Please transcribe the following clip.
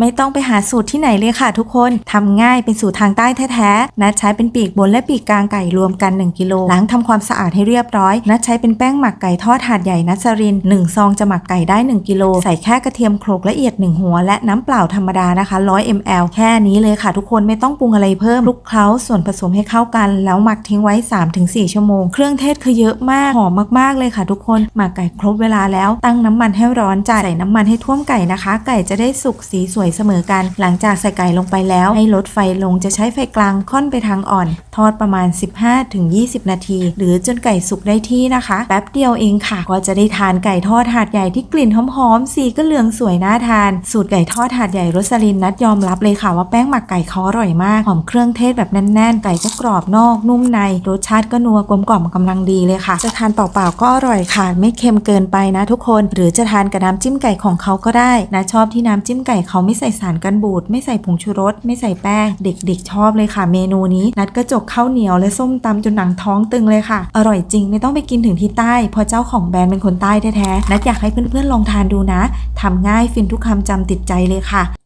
ไม่ต้องไปหาสูตรที่ไหนเลยค่ะทุกคน ทำง่ายเป็นสูตรทางใต้แท้ๆ นัดใช้เป็นปีกบนและปีกกลางไก่รวมกัน 1 กิโล ล้างทำความสะอาดให้เรียบร้อย นัดใช้เป็นแป้งหมักไก่ทอดถาดใหญ่นัสริน 1 ซองจะหมักไก่ได้ 1 กิโล ใส่แค่กระเทียมโขลกละเอียด 1 หัว และน้ำเปล่าธรรมดานะคะ 100 ml แค่นี้เลยค่ะทุกคน ไม่ต้องปรุงอะไรเพิ่ม คลุกเคล้าส่วนผสมให้เข้ากัน แล้วหมักทิ้งไว้ 3-4 ชั่วโมง เครื่องเทศคือเยอะมาก หอมมากๆเลยค่ะ ทุกคน หมักไก่ครบเวลาแล้ว ตั้งน้ำมันให้ร้อนจ่ายใส่น้ำมันให้ท่วมไก่นะคะ ไก่จะได้สุกสีสวยเสมอกัน หลังจากใส่ไก่ลงไปแล้ว ให้ลดไฟลงจะใช้ไฟกลางค่อนไปทางอ่อน ทอดประมาณ 15-20 นาที หรือจนไก่สุกได้ที่นะคะ แป๊บเดียวเองค่ะ ก็จะได้ทานไก่ทอดถาดใหญ่ที่กลิ่นหอมๆสีก็เหลืองสวยน่าทาน สูตรไก่ทอดถาดใหญ่รสลินนัดยอมรับเลยค่ะว่าแป้งหมักไก่เขาอร่อยมากหอมเครื่องเทศแบบแน่นๆ ไก่ก็กรอบนอกนุ่มใน รสชาติก็นัวกลมกล่อมกำลังดีเลยค่ะ จะทานเปล่าๆก็อร่อยค่ะ ไม่เค็มเกินไปนะทุกคน หรือจะทานกับน้ำจิ้มไก่ของเขาก็ได้นะชอบที่น้ำจิ้มไก่เขาไไม่ใส่สารกันบูดไม่ใส่ผงชูรส ไม่ใส่แป้ง เด็กๆ ชอบเลยค่ะ เมนูนี้นัดกระจกข้าวเหนียวและส้มตำจนหนังท้องตึงเลยค่ะ อร่อยจริงไม่ต้องไปกินถึงที่ใต้เพราะเจ้าของแบรนด์เป็นคนใต้แท้ๆนัดอยากให้เพื่อนๆลองทานดูนะทำง่ายฟินทุกคำจำติดใจเลยค่ะ